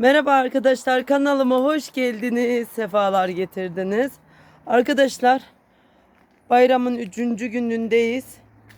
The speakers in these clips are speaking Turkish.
Merhaba arkadaşlar kanalıma hoş geldiniz. Sefalar getirdiniz. Arkadaşlar bayramın üçüncü günündeyiz.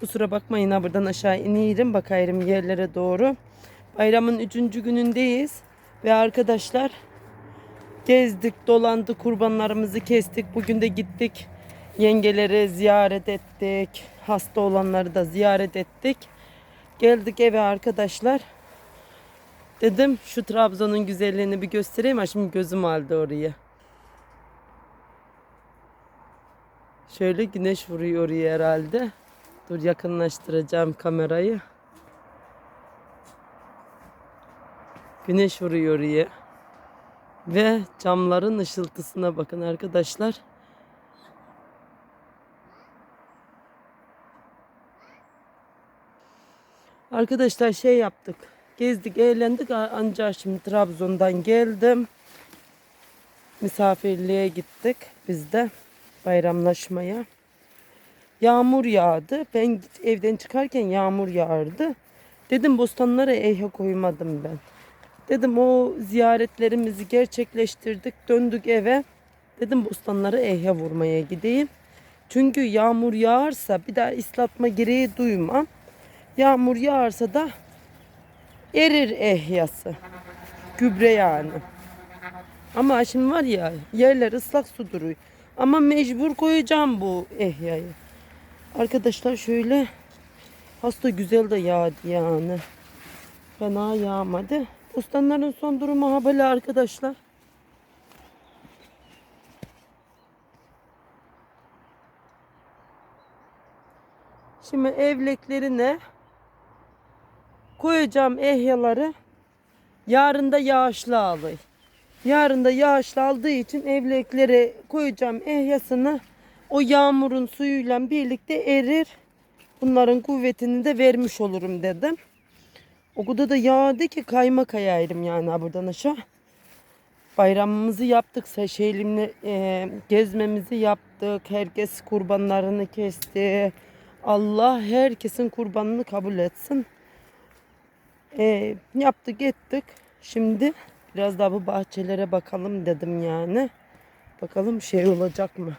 Kusura bakmayın ha buradan aşağı iniyorum bakayım yerlere doğru. Bayramın üçüncü günündeyiz. Ve arkadaşlar gezdik dolandık kurbanlarımızı kestik. Bugün de gittik yengeleri ziyaret ettik. Hasta olanları da ziyaret ettik. Geldik eve arkadaşlar. Dedim şu Trabzon'un güzelliğini bir göstereyim. Ha şimdi gözüm aldı oraya. Şöyle güneş vuruyor oraya herhalde. Dur yakınlaştıracağım kamerayı. Güneş vuruyor oraya. Ve camların ışıltısına bakın arkadaşlar. Arkadaşlar şey yaptık. Gezdik, eğlendik. Ancak şimdi Trabzon'dan geldim. Misafirliğe gittik biz de bayramlaşmaya. Yağmur yağdı. Ben evden çıkarken yağmur yağardı. Dedim bostanlara ehye koymadım ben. Dedim o ziyaretlerimizi gerçekleştirdik. Döndük eve. Dedim bostanlara ehye vurmaya gideyim. Çünkü yağmur yağarsa bir daha ıslatma gereği duymam. Yağmur yağarsa da erir ehyası. Gübre yani. Ama şimdi var ya yerler ıslak su duruyor. Ama mecbur koyacağım bu ehyayı. Arkadaşlar şöyle hasta güzel de yağdı yani. Fena yağmadı. Bostanların son durumu ha böyle arkadaşlar. Şimdi evleklerine koyacağım ehyaları. Yarın da yağışlı alay. Yarın da yağışlı aldığı için evleklere koyacağım ehyasını. O yağmurun suyuyla birlikte erir. Bunların kuvvetini de vermiş olurum dedim. O kadar da yağdı ki kayma kayayırım yani buradan aşağı. Bayramımızı yaptık. Şeylimle e, gezmemizi yaptık. Herkes kurbanlarını kesti. Allah herkesin kurbanını kabul etsin. E, yaptık ettik. Şimdi biraz daha bu bahçelere bakalım dedim yani. Bakalım şey olacak mı?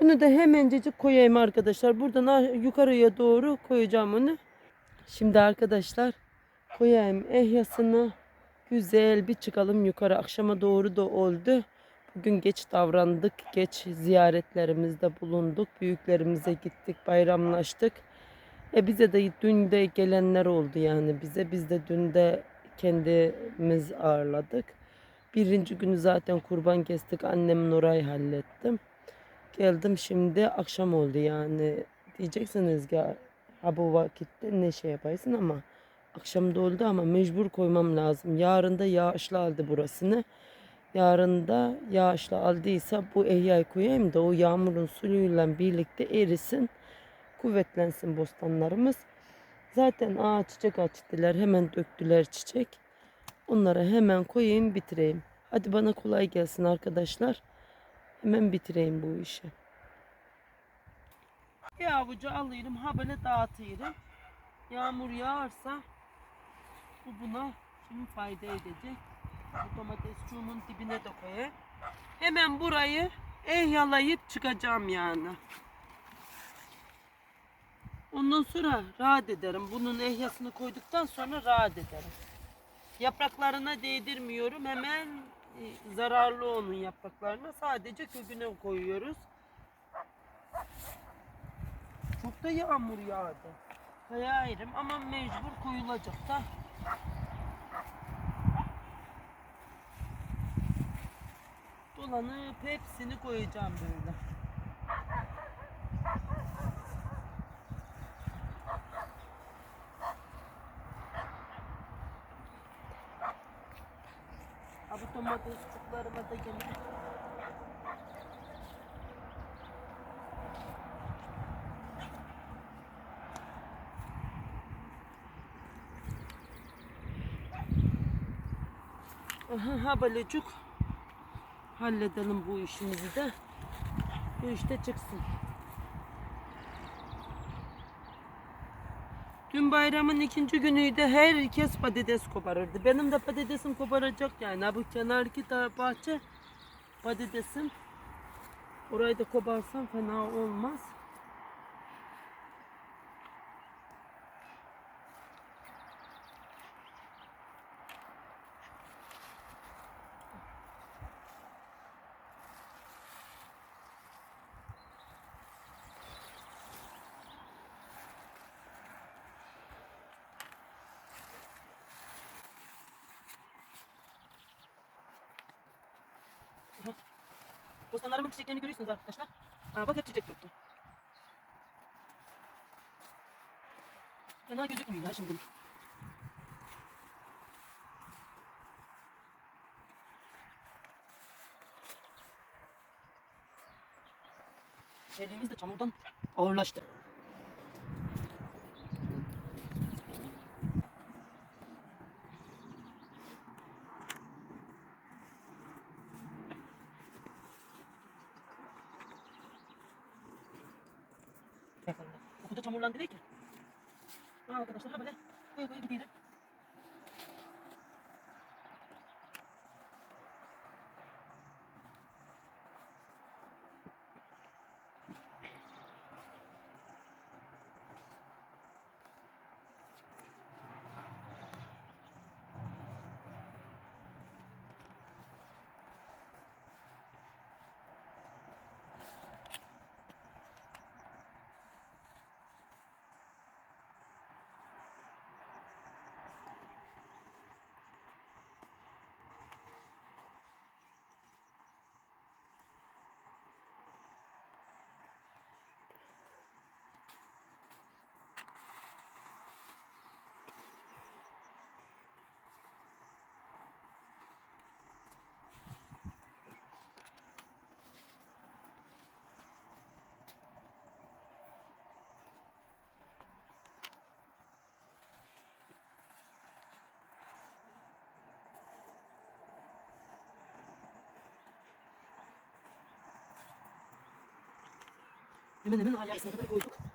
Bunu da hemencecik koyayım arkadaşlar. Buradan yukarıya doğru koyacağım onu. Şimdi arkadaşlar koyayım ehyasını. Güzel bir çıkalım yukarı. Akşama doğru da oldu. Bugün geç davrandık. Geç ziyaretlerimizde bulunduk. Büyüklerimize gittik, bayramlaştık. E bize de dün de gelenler oldu yani bize. Biz de dün de kendimiz ağırladık. Birinci günü zaten kurban kestik. Annemin orayı hallettim. Geldim şimdi akşam oldu yani. Diyeceksiniz ki ha bu vakitte ne şey yaparsın ama akşam da oldu ama mecbur koymam lazım. Yarın da yağışlı aldı burasını. Yarın da yağışlı aldıysa bu ehyayı koyayım da o yağmurun suyuyla birlikte erisin. Kuvvetlensin bostanlarımız. Zaten aa çiçek açtılar. Hemen döktüler çiçek. Onları hemen koyayım bitireyim. Hadi bana kolay gelsin arkadaşlar. Hemen bitireyim bu işi. Bir avucu alıyorum. Ha böyle dağıtıyorum. Yağmur yağarsa bu buna şimdi fayda edecek. Bu domatesçuğumun dibine de koyayım. Hemen burayı ehyalayıp çıkacağım yani. Ondan sonra rahat ederim. Bunun ehyasını koyduktan sonra rahat ederim. Yapraklarına değdirmiyorum. Hemen e, zararlı onun yapraklarına. Sadece köküne koyuyoruz. Çok da yağmur yağdı. Kayarım ama mecbur koyulacak da. Dolanıp hepsini koyacağım böyle. Ha bu domates çubuklarıma da. Aha, ha balecuk. Halledelim bu işimizi de. Bu işte çıksın. Dün bayramın ikinci günüydü. Herkes patates koparırdı. Benim de patatesim koparacak yani. Bu kenardaki taraf bahçe patatesim. Orayı da koparsam fena olmaz. Bostanlarımın çiçeklerini görüyorsunuz arkadaşlar. Aa, bak hep çiçek tuttu. Fena gözükmüyor ya şimdi. Elimiz de çamurdan ağırlaştı. Bakalım. Okulda çamurlandı değil ki. Ha arkadaşlar ha böyle koyu koyu gidiyor. Hemen hemen ailesine kadar koyduk. Bir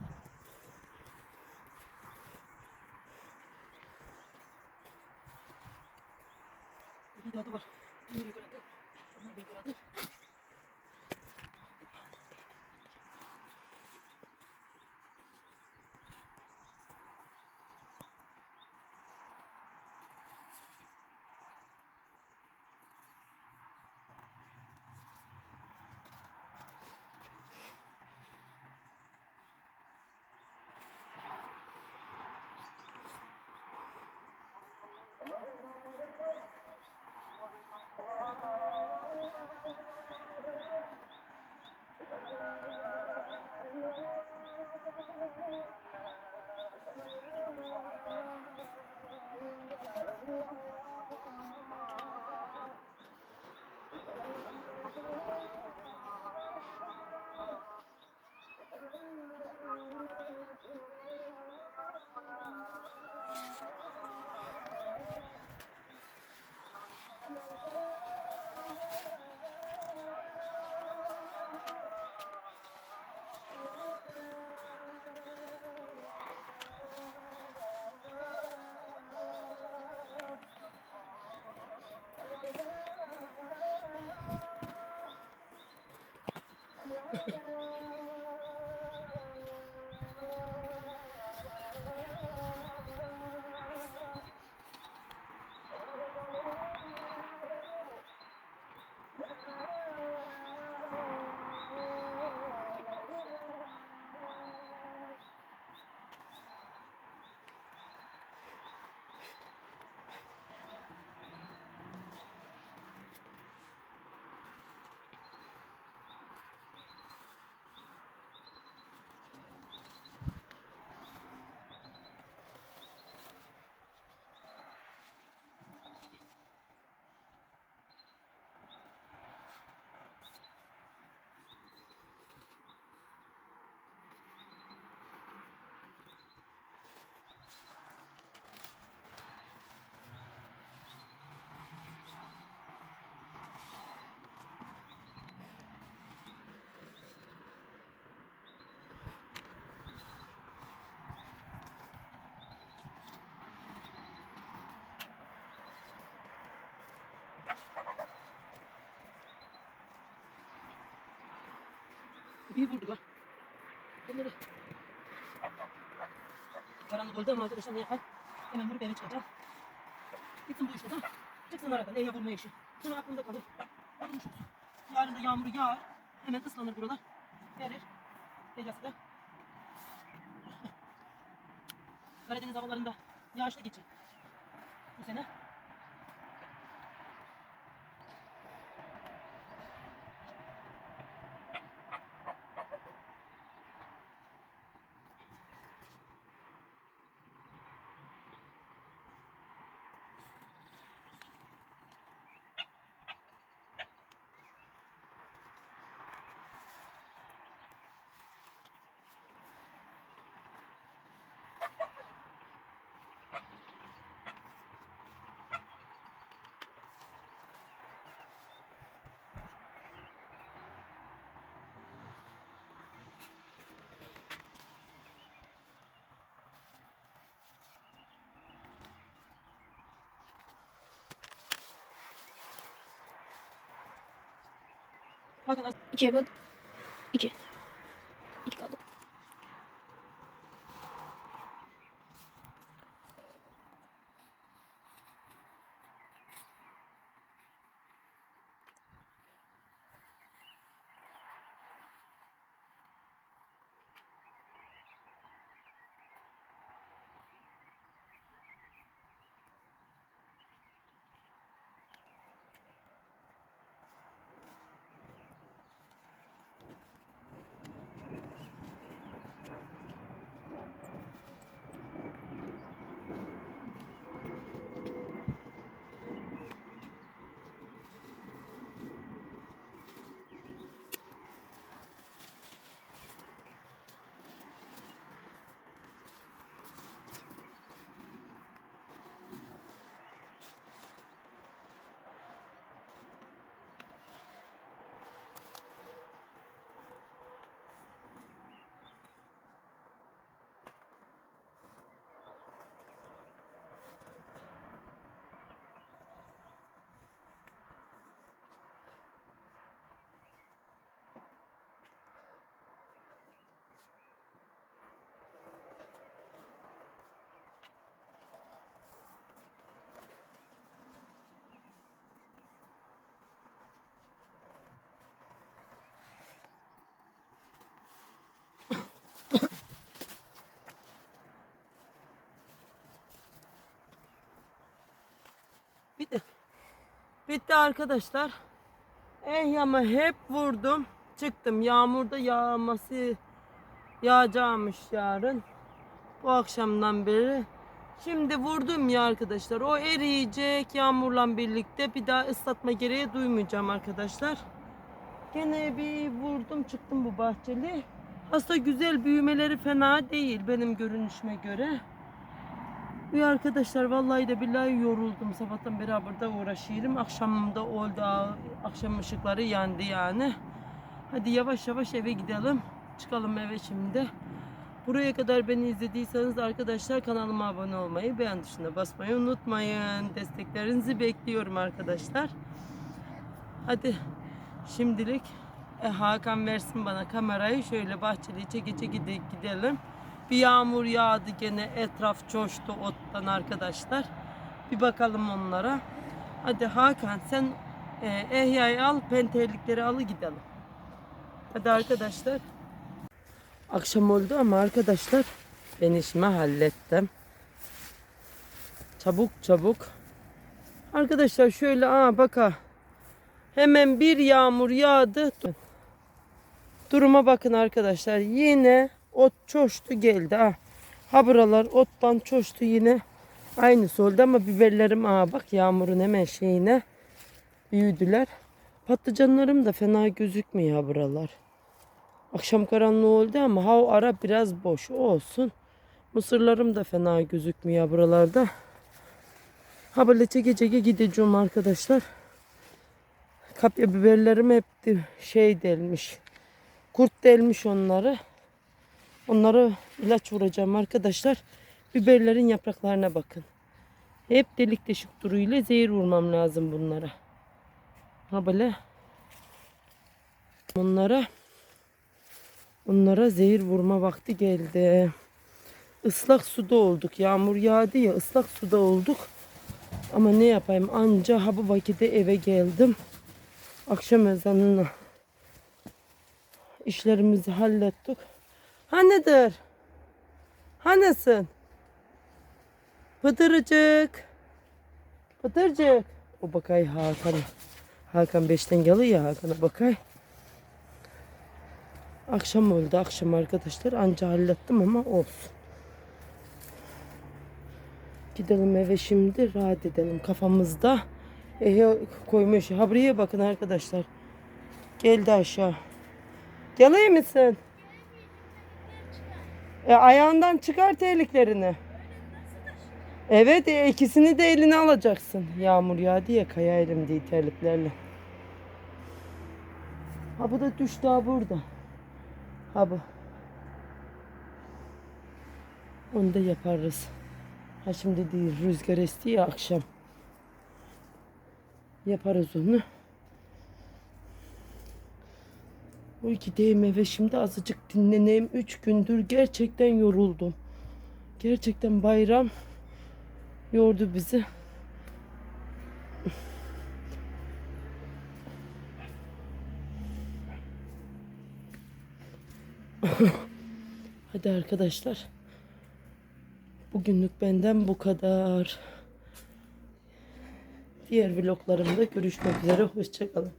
iyi vurdu bak. Bunları karanlık oldu ama arkadaşlar ne yapar? Hemen vurup eve çıkacağım. Gitsin bu işte tamam. Çıksın aradan eve vurma işi. Sonra aklımda kalır. Vurmuş olsun. Yarın da yağmur yağar. Hemen ıslanır buralar. Verir. Gecesi de. Karadeniz havalarında yağışlı geçecek. Bu sene. Bakın İkiye böl. İki. İki kaldı. Bitti. Bitti arkadaşlar. Ehyamı hep vurdum. Çıktım. Yağmurda yağması yağacakmış yarın. Bu akşamdan beri. Şimdi vurdum ya arkadaşlar. O eriyecek yağmurla birlikte. Bir daha ıslatma gereği duymayacağım arkadaşlar. Gene bir vurdum çıktım bu bahçeli. Aslında güzel büyümeleri fena değil benim görünüşüme göre. Bir arkadaşlar vallahi de billahi yoruldum. Sabahtan beri burada uğraşıyorum. Akşamda oldu. Akşam ışıkları yandı yani. Hadi yavaş yavaş eve gidelim. Çıkalım eve şimdi. Buraya kadar beni izlediyseniz arkadaşlar kanalıma abone olmayı, beğen tuşuna basmayı unutmayın. Desteklerinizi bekliyorum arkadaşlar. Hadi şimdilik e, Hakan versin bana kamerayı. Şöyle bahçeli çeke çeke gide- gidelim. Bir yağmur yağdı gene etraf coştu ottan arkadaşlar. Bir bakalım onlara. Hadi Hakan sen e, Ehya'yı al, penterlikleri alı gidelim. Hadi arkadaşlar. Akşam oldu ama arkadaşlar ben işimi hallettim. Çabuk çabuk. Arkadaşlar şöyle aa baka. Hemen bir yağmur yağdı. Duruma bakın arkadaşlar. Yine ot çoştu geldi. Ha, ha buralar ottan çoştu yine. Aynısı oldu ama biberlerim aa bak yağmurun hemen şeyine büyüdüler. Patlıcanlarım da fena gözükmüyor buralar. Akşam karanlığı oldu ama ha o ara biraz boş olsun. Mısırlarım da fena gözükmüyor buralarda. Ha böyle çeke çeke gideceğim arkadaşlar. Kapya biberlerim hep şey delmiş. Kurt delmiş onları. Onları ilaç vuracağım arkadaşlar. Biberlerin yapraklarına bakın. Hep delik deşik duruyla zehir vurmam lazım bunlara. Ha böyle. Onlara Onlara zehir vurma vakti geldi. Islak suda olduk. Yağmur yağdı ya ıslak suda olduk. Ama ne yapayım anca ha bu vakitte eve geldim. Akşam ezanına işlerimizi hallettik. Ha nedir? Ha nesin? Pıtırcık. Pıtırcık. O bakay Hakan. Hakan beşten geliyor ya Hakan'a bakay. Akşam oldu akşam arkadaşlar. Anca hallettim ama olsun. Gidelim eve şimdi rahat edelim kafamızda. Ehe koymuş. Ha buraya bakın arkadaşlar. Geldi aşağı. Geleyim misin? E, ayağından çıkar terliklerini. Evet e, ikisini de eline alacaksın. Yağmur yağdı ya kaya elimde terliklerle. Ha bu da düştü ha burada. Ha bu. Onu da yaparız. Ha şimdi değil rüzgar esti ya akşam. Yaparız onu. O gideyim eve şimdi azıcık dinleneyim. Üç gündür gerçekten yoruldum. Gerçekten bayram yordu bizi. Hadi arkadaşlar. Bugünlük benden bu kadar. Diğer vloglarımda görüşmek üzere. Hoşçakalın.